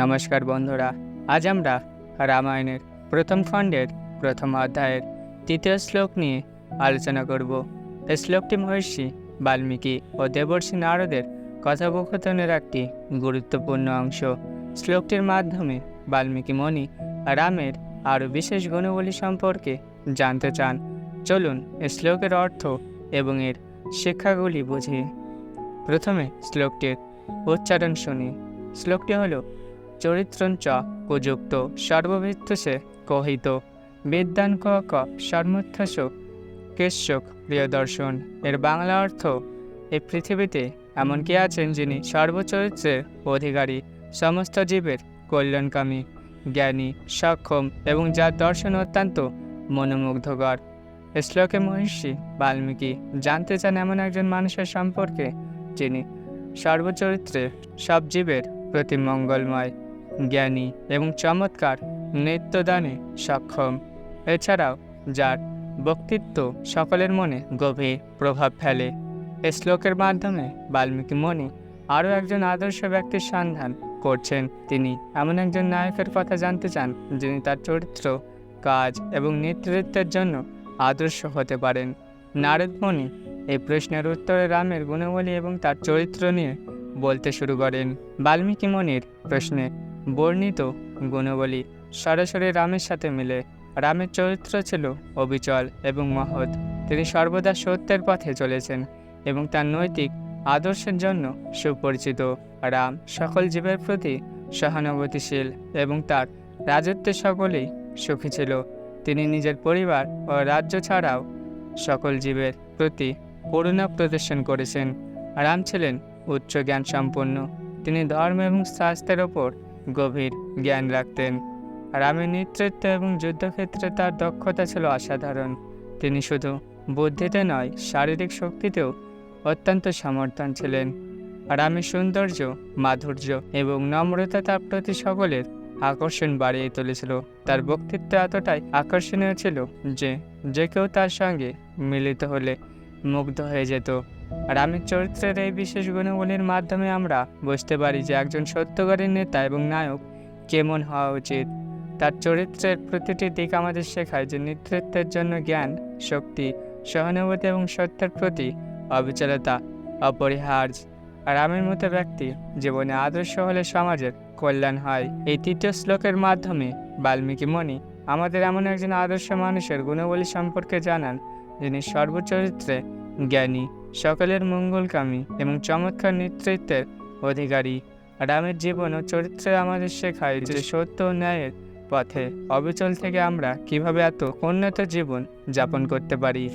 নমস্কার বন্ধুরা, আজ আমরা রামায়ণের প্রথম খণ্ডের প্রথম অধ্যায়ের তৃতীয় শ্লোক নিয়ে আলোচনা করব। এই শ্লোকটি মহর্ষি বাল্মীকি ও দেবর্ষি নারদের কথোপকথনের একটি গুরুত্বপূর্ণ অংশ। শ্লোকটির মাধ্যমে বাল্মীকি মণি রামের আরও বিশেষ গুণাবলী সম্পর্কে জানতে চান। চলুন এই শ্লোকের অর্থ এবং এর শিক্ষাগুলি বুঝি। প্রথমে শ্লোকটির উচ্চারণ শুনি। শ্লোকটি হল চরিত্রঞ্চ উপযুক্ত সর্বভিত্তসে কহিত বিদ্যান ক ক সর্মথ্যস কেশ্যক প্রিয়দর্শন। এর বাংলা অর্থ, এই পৃথিবীতে এমন কে আছেন যিনি সর্বচরিত্রের অধিকারী, সমস্ত জীবের কল্যাণকামী, জ্ঞানী, সক্ষম এবং যার দর্শন অত্যন্ত মনোমুগ্ধকর। শ্লোকে মহিষী বাল্মীকি জানতে চান এমন একজন মানুষের সম্পর্কে যিনি সর্বচরিত্রে সব জীবের প্রতি মঙ্গলময়। জ্ঞানী এবং চমৎকার নৃত্যদানে সক্ষম। এছাড়াও যার বক্তৃত্ব সকলের মনে গভীর প্রভাব ফেলে। এ শ্লোকের মাধ্যমে বাল্মীকি মণি আরও একজন আদর্শ ব্যক্তির সন্ধান করছেন। তিনি এমন একজন নায়কের কথা জানতে চান, যিনি তার চরিত্র, কাজ এবং নেতৃত্বের জন্য আদর্শ হতে পারেন। নারদ মুনি এই প্রশ্নের উত্তরে রামের গুণাবলী এবং তার চরিত্র নিয়ে বলতে শুরু করেন। বাল্মীকি মুনির প্রশ্নে বর্ণিত গুণাবলী সরাসরি রামের সাথে মিলে। রামের চরিত্র ছিল অবিচল এবং মহৎ। তিনি সর্বদা সত্যের পথে চলেছেন এবং তার নৈতিক আদর্শের জন্য সুপরিচিত। রাম সকল জীবের প্রতি সহানুভূতিশীল এবং তার রাজত্বে সকলেই সুখী ছিল। তিনি নিজের পরিবার ও রাজ্য ছাড়াও সকল জীবের প্রতি করুণা প্রদর্শন করেছেন। রাম ছিলেন উচ্চ জ্ঞান সম্পন্ন তিনি ধর্ম এবং স্বাস্থ্যের ওপর গভীর জ্ঞান রাখতেন। রামের নেতৃত্ব এবং যুদ্ধক্ষেত্রে তার দক্ষতা ছিল অসাধারণ। তিনি শুধু বুদ্ধিতে নয়, শারীরিক শক্তিতেও অত্যন্ত সমর্থন ছিলেন। রামের সৌন্দর্য, মাধুর্য এবং নম্রতা তার প্রতি সকলের আকর্ষণ বাড়িয়ে তুলেছিল। তার বক্তৃত্ব এতটাই আকর্ষণীয় ছিল যে যে কেউ তার সঙ্গে মিলিত হলে মুগ্ধ হয়ে যেত। রামের চরিত্রের এই বিশেষ গুণগুলির মাধ্যমে আমরা বুঝতে পারি যে একজন সত্যকারী নেতা এবং নায়ক কেমন হওয়া উচিত। তার চরিত্রের প্রতিটি দিক আমাদের শেখায় যে নেতৃত্বের জন্য জ্ঞান, শক্তি, সহানুভূতি এবং সত্যের প্রতি অবিচলতা, অপরিহার্য। রামের মতো ব্যক্তি জীবনে আদর্শ হলে সমাজের কল্যাণ হয়। এই তৃতীয় শ্লোকের মাধ্যমে বাল্মীকি মণি আমাদের এমন একজন আদর্শ মানুষের গুণাবলী সম্পর্কে জানান যিনি সর্বচরিত্রে জ্ঞানী। সকলের মঙ্গলকামী এবং চমৎকার নেতৃত্বের অধিকারী। রামের জীবন ও চরিত্রে আমাদের শেখায় যে সত্য ন্যায়ের পথে অবিচল থেকে আমরা কীভাবে এত উন্নত জীবন যাপন করতে পারি।